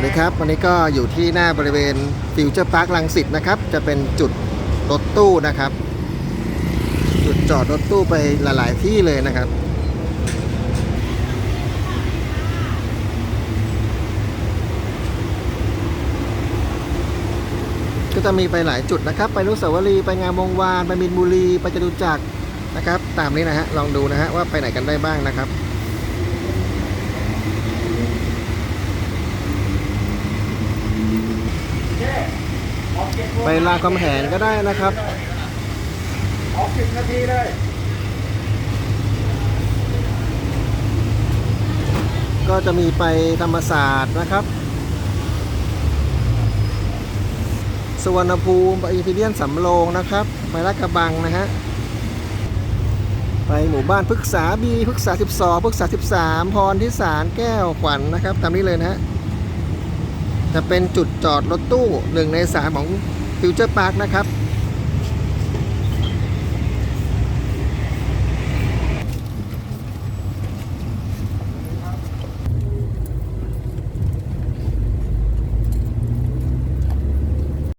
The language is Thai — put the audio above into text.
วัสดีครับ วันนี้ก็อยู่ที่หน้าบริเวณฟิวเจอร์พาร์คลังสิตนะครับ จะเป็นจุดรถตู้นะครับ จุดจอดรถตู้ไปหลาย ๆ ที่เลยนะครับก็จะมีไปหลายจุดนะครับ ไปอนุสาวรีไปงามวงวาน ไปมินบุรี ไปจตุจักรนะครับ ตามนี้นะฮะ ลองดูนะฮะว่าไปไหนกันได้บ้างนะครับ ไปรามคำแหงก็ได้นะครับออกสิบนาทีเลย ก็จะมีไปธรรมศาสตร์นะครับสุวรรณภูมิไปอินฟิเดียนสำโรงนะครับ ไปลาดกระบังนะฮะ ไปหมู่บ้านพฤกษาบีพฤกษา 12พฤกษา 13 พรทิสารแก้วขวัญนนะครับ ตามนี้เลยนะฮะ จะเป็นจุดจอดรถตู้หนึ่งในสามของฟิวเจอร์พาร์คนะครับ